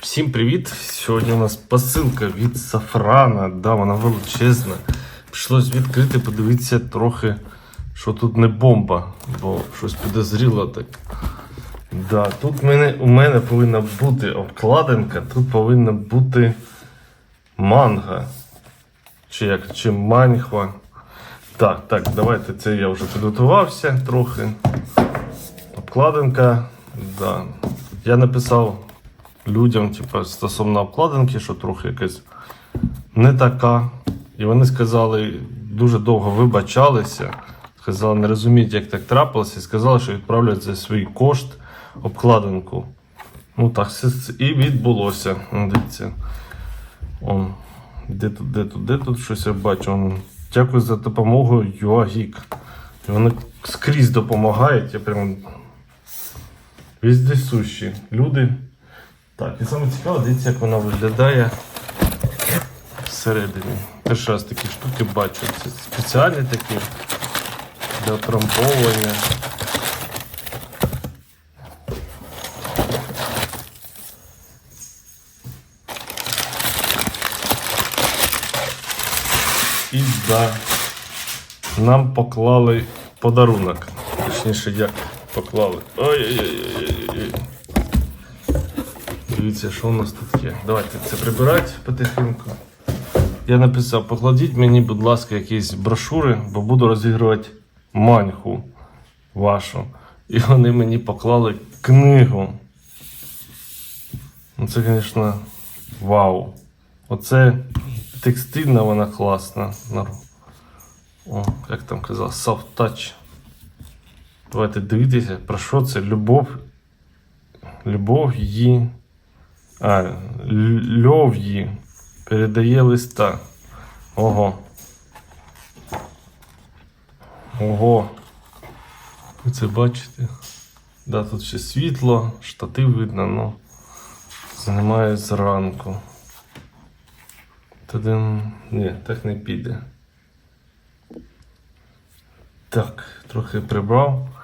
Всім привіт! Сьогодні у нас посилка від Сафрана. Да, вона величезна. Прийшлось відкрити, подивитися трохи, що тут не бомба, бо щось підозріло так. Да, тут мене, у мене повинна бути обкладинка, тут повинна бути манга. Чи як, чи маньхва. Так, так, давайте це я вже підготувався трохи. Обкладинка. Да. Я написав людям, типу, стосовно обкладинки, що трохи якась не така. І вони сказали, дуже довго вибачалися. Сказали, не розуміють, як так трапилося, і сказали, що відправлять за свій кошт обкладинку. Ну так, і відбулося. Ну, Дивіться. Он. Де тут, де тут, де тут щось я бачу. Он. Дякую за допомогу ЮАГІК. Вони скрізь допомагають. Я прям віздесущі люди. Так, і саме цікаве, дивіться, як вона виглядає всередині. Перший раз такі штуки бачу. Це спеціальні такі для отрамбовування. І да, нам поклали подарунок. Точніше, як поклали. Ой-ой-ой. Дивіться, що у нас тут є. Давайте це прибирати потихеньку. Я написав, покладіть мені, будь ласка, якісь брошури, бо буду розігрувати маньху вашу. І вони мені поклали книгу. Ну це, звісно, вау. Оце текстильна вона класна. О, як там казав, soft touch. Давайте дивитися, про що це? Любов. Любов її. А, Льов'ї передає листа. Ого. Ого. Ви це бачите? Да, тут ще світло, штатив видно, ну немає зранку. Тоді. Ні, так не піде. Так, трохи прибрав.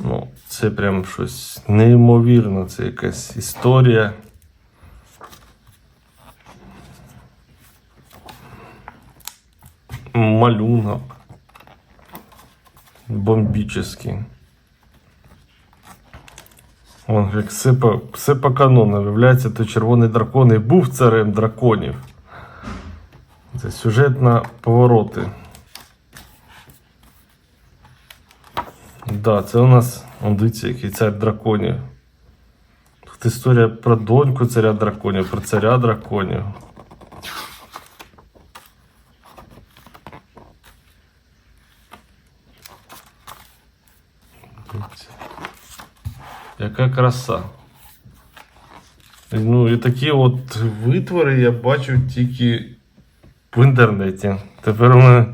Ну, це прям щось неймовірне, це якась історія. Малюнок. Бомбічний. Вон як все по, все по канону. Виявляється, то червоний дракон і був царем драконів. Це сюжет на повороти. Да, це у нас, дивіться, який цар драконів. Тут історія про доньку царя драконів, про царя драконів. Яка краса. Ну і такі от витвори я бачу тільки в інтернеті. Тепер у мене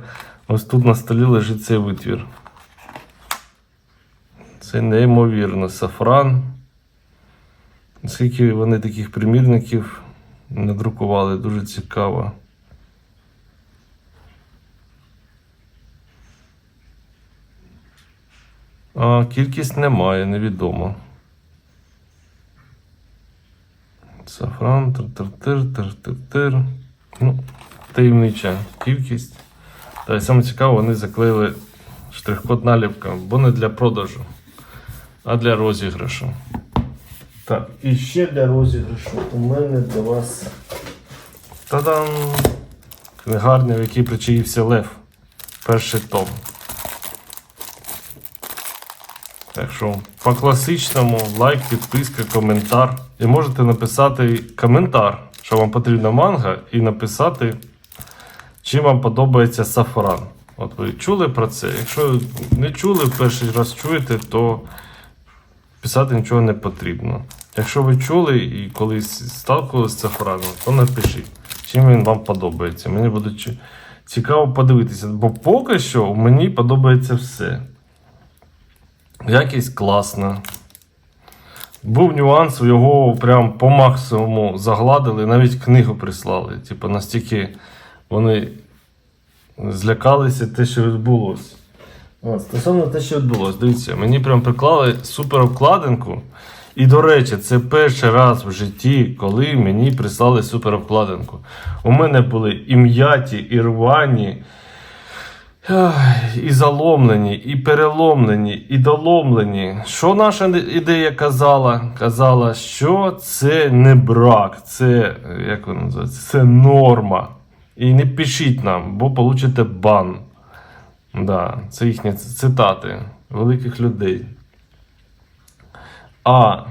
ось тут на столі лежить цей витвір. Це неймовірно. Сафран. Скільки вони таких примірників надрукували, дуже цікаво. А кількість немає, невідомо. Сафран, тир-тир-тир, тир-тир-тир. Ну, таємнича кількість. Та й саме цікаво, вони заклеїли штрих-код наліпка, бо не для продажу, а для розіграшу. Так, і ще для розіграшу у мене для вас. Та-дам! Книгарня, в якій причаївся Лев. Перший том. Так що по класичному лайк, підписка, коментар. І можете написати коментар, що вам потрібна манга, і написати, чим вам подобається сафран. От ви чули про це? Якщо не чули, перший раз чуєте, то писати нічого не потрібно. Якщо ви чули і колись сталкувалися з сафраном, то напишіть, чим він вам подобається. Мені буде цікаво подивитися, бо поки що мені подобається все. Якість класна. Був нюанс, його прям по максимуму загладили, навіть книгу прислали. Типу, настільки вони злякалися те, що відбулося. От, стосовно те, що відбулося, дивіться, мені прям приклали супер обкладинку. І до речі, це перший раз в житті, коли мені прислали суперобкладинку. У мене були і м'яті, і рвані, і заломлені, і переломлені, і доломлені. Що наша ідея казала? Казала, що це не брак, це як воно називається? Це норма. І не пишіть нам, бо получите бан. Да, це їхні цитати великих людей. А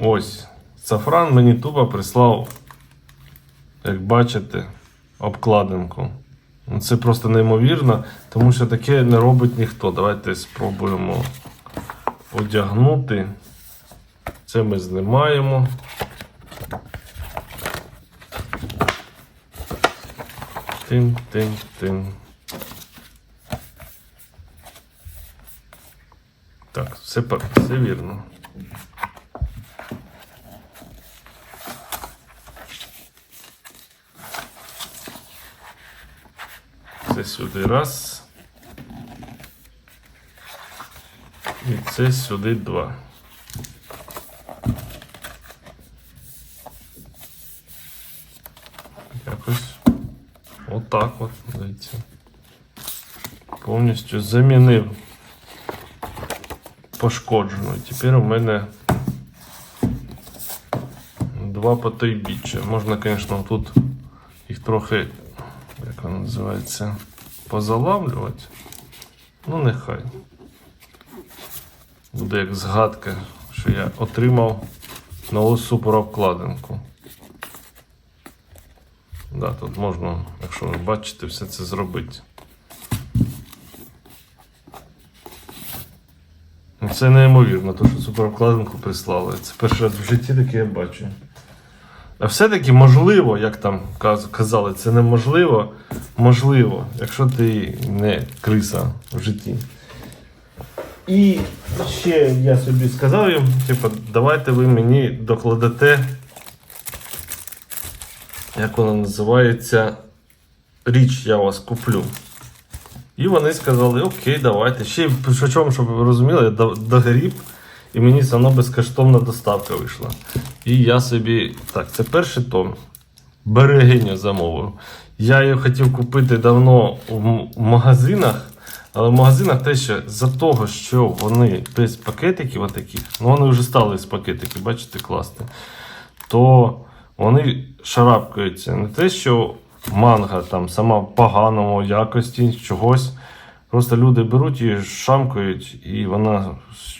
ось Сафран мені тупо прислав, як бачите, обкладинку. Ну, Це просто неймовірно, тому що таке не робить ніхто. Давайте спробуємо одягнути. Це ми знімаємо. Тим, Так, все, все вірно. Це сюди раз. І це сюди два. Якось отак от, дивіться. Повністю замінив пошкоджену. Тепер у мене два потойбіччя. Можна, звісно, тут їх трохи, як воно називається, позалавлювати. Ну, нехай. Буде як згадка, що я отримав нову суперобкладинку. Да, тут можна, якщо ви бачите, все це зробити. Це неймовірно, то, що суперобкладинку прислали. Це перший раз в житті таке я бачу. А все-таки можливо, як там казали, це неможливо. Можливо, якщо ти не криса в житті. І ще я собі сказав їм, типу, давайте ви мені докладете, як вона називається, річ я вас куплю. І вони сказали, окей, давайте. Ще причому, щоб ви розуміли, я догріб, і мені все одно безкоштовна доставка вийшла. І я собі. Так, це перший том. Берегиня замовив. Я її хотів купити давно в магазинах, але в магазинах те, що за того, що вони без пакетиків отаких, ну вони вже стали з пакетиків, бачите, класти, то вони шарапкаються. Не те, що манга там сама в поганому якості чогось. Просто люди беруть її, шамкають, і вона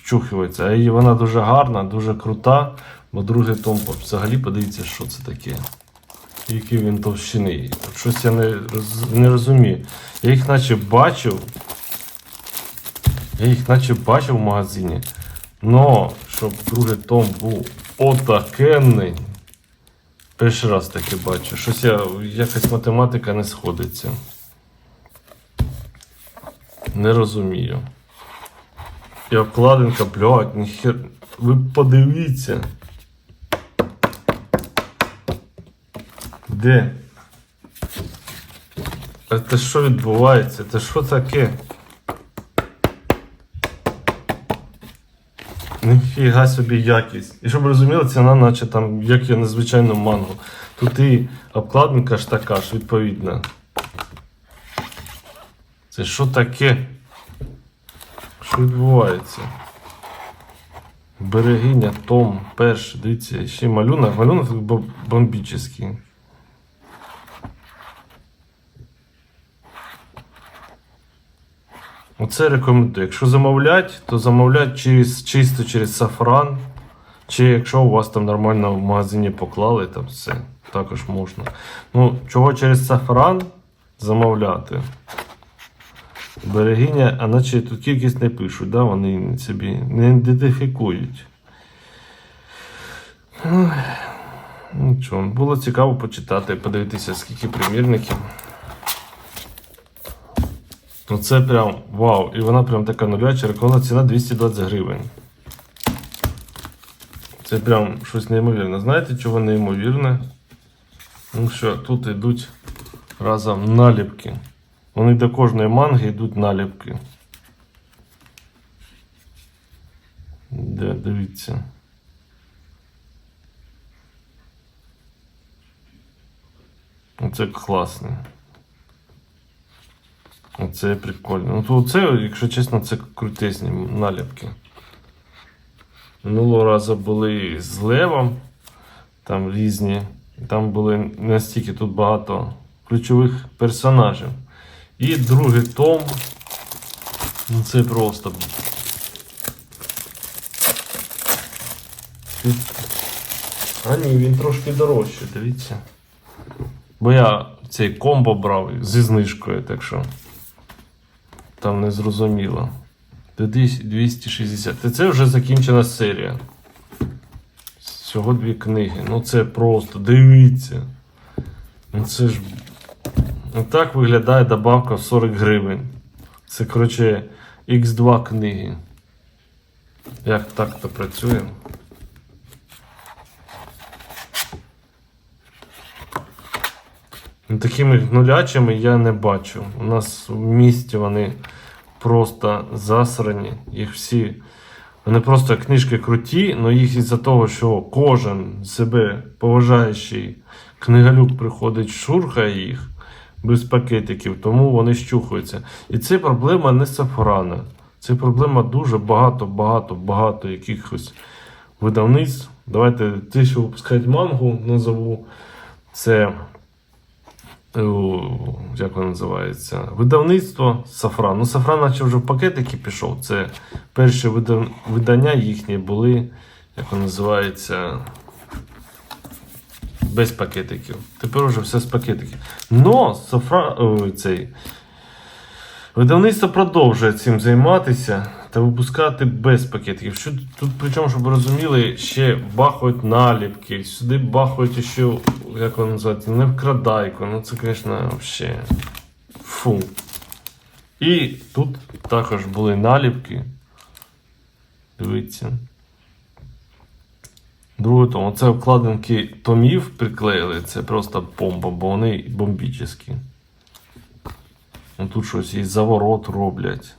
щухується. А вона дуже гарна, дуже крута. Бо другий том взагалі подивіться, що це таке. Який він товщини. От Щось я не, не розумію. Я їх наче бачив. Я їх наче бачив в магазині. Но щоб другий том був отакенний. Перший раз таке бачу. Щось я якась математика не сходиться. Не розумію. І обкладинка, блядь, ніхер. Ви подивіться. Де? Це що відбувається? Це що таке? Ніфіга собі якість. І щоб розуміли, ціна, наче там, як є на звичайному мангу. Тут і обкладинка ж така ж відповідна. Це що таке? Що відбувається? Берегиня, Том, перший, дивіться, ще малюнок. Малюнок бомбічний. Оце рекомендую. Якщо замовлять, то замовлять через, чисто через сафран. Чи якщо у вас там нормально в магазині поклали, там все, також можна. Ну, чого через сафран замовляти? Берегиня, а наче тут кількість не пишуть, да? вони собі не ідентифікують. Нічого, було цікаво почитати, подивитися, скільки примірників. Ну це прям вау. І вона прям така нуляча, рекламна ціна 220 гривень. Це прям щось неймовірне. Знаєте, чого неймовірне? Ну що, тут йдуть разом наліпки. Вони до кожної манги йдуть наліпки. Де, дивіться. Це класний. Оце прикольно. Ну то це, якщо чесно, це крутезні наліпки. Минулого разу були з левом, там різні. Там були настільки тут багато ключових персонажів. І другий том. Ну це просто. А ні, він трошки дорожчий, дивіться. Бо я цей комбо брав зі знижкою, так що там не зрозуміло. Де 260. Та це вже закінчена серія. Всього дві книги. Ну це просто, дивіться. Ну це ж. Ну так виглядає добавка в 40 гривень. Це, коротше, X2 книги. Як так то працює? Такими нулячими я не бачу. У нас в місті вони просто засрані. Їх всі. Вони просто книжки круті, але їх із-за того, що кожен себе поважаючий книгалюк приходить, шурхає їх без пакетиків, тому вони щухаються. І це проблема не Сафрана. Це проблема дуже багато, багато, багато якихось видавництв. Давайте те, що випускають мангу, назову. Це як воно називається? Видавництво Сафран. Ну, Сафран, наче вже в пакетики пішов. Це перші видання їхні були, як воно називається, без пакетиків. Тепер вже все з пакетиків. Но Сафран, цей, видавництво продовжує цим займатися та випускати без пакетиків. Що тут, причому, щоб ви розуміли, ще бахають наліпки, сюди бахають ще, як воно називається, не вкрадайку. Ну це, звісно, взагалі. Фу. І тут також були наліпки. Дивіться. Друге тому, це вкладинки томів приклеїли, це просто бомба, бо вони бомбічні. Ну, тут щось і заворот роблять.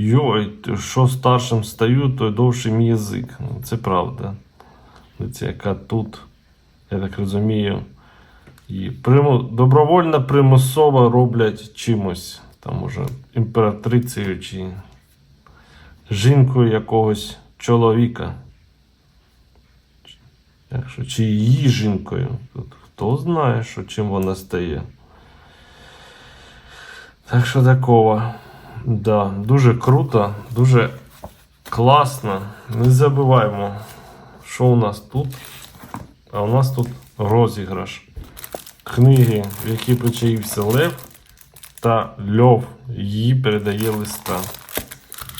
Йой, що старшим стаю, то довший мій язик. Ну, Це правда. Дивіться, яка тут, я так розумію, і приму... добровольно примусово роблять чимось. Там уже імператрицею чи жінкою якогось чоловіка. Якщо, чи її жінкою. Тут хто знає, що чим вона стає. Так що такого. Да, дуже круто, дуже класно. Не забуваємо, що у нас тут. А у нас тут розіграш. Книги, в які почаївся Лев та Льов її передає листа.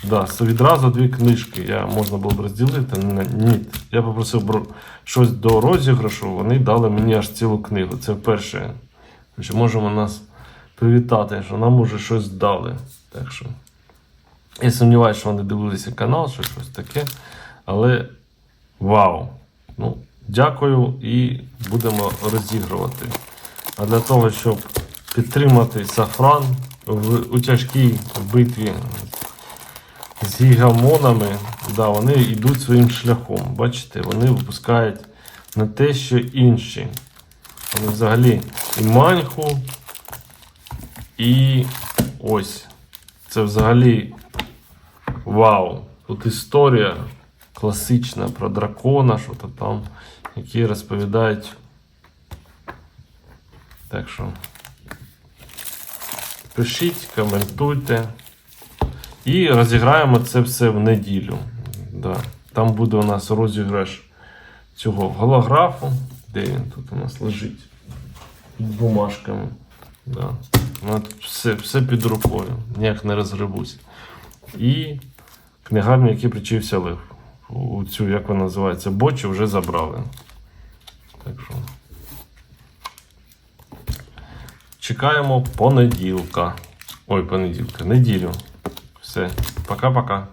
Да, відразу дві книжки. Я можна було б розділити. Ні. Я попросив щось до розіграшу, вони дали мені аж цілу книгу. Це вперше. Чи можемо нас привітати, що нам уже щось дали. Так що. Я сумніваюся, що вони дивилися канал, що щось таке. Але вау! Ну, дякую і будемо розігрувати. А для того, щоб підтримати Сафран в, у тяжкій битві з гігамонами, да, вони йдуть своїм шляхом. Бачите, вони випускають не те, що інші. Вони взагалі і маньху, і ось. Це взагалі вау. Тут історія класична про дракона, що то там, які розповідають. Так що пишіть, коментуйте. І розіграємо це все в неділю. Да. Там буде у нас розіграш цього голографу. Де він тут у нас лежить? Під бумажками. Да. Тут все, все під рукою. Ніяк не розгребусь. І книгарню, який причився Лев. У цю, як вона називається, бочі вже забрали. Так що. Чекаємо понеділка. Ой, понеділка, неділю. Все, пока-пока.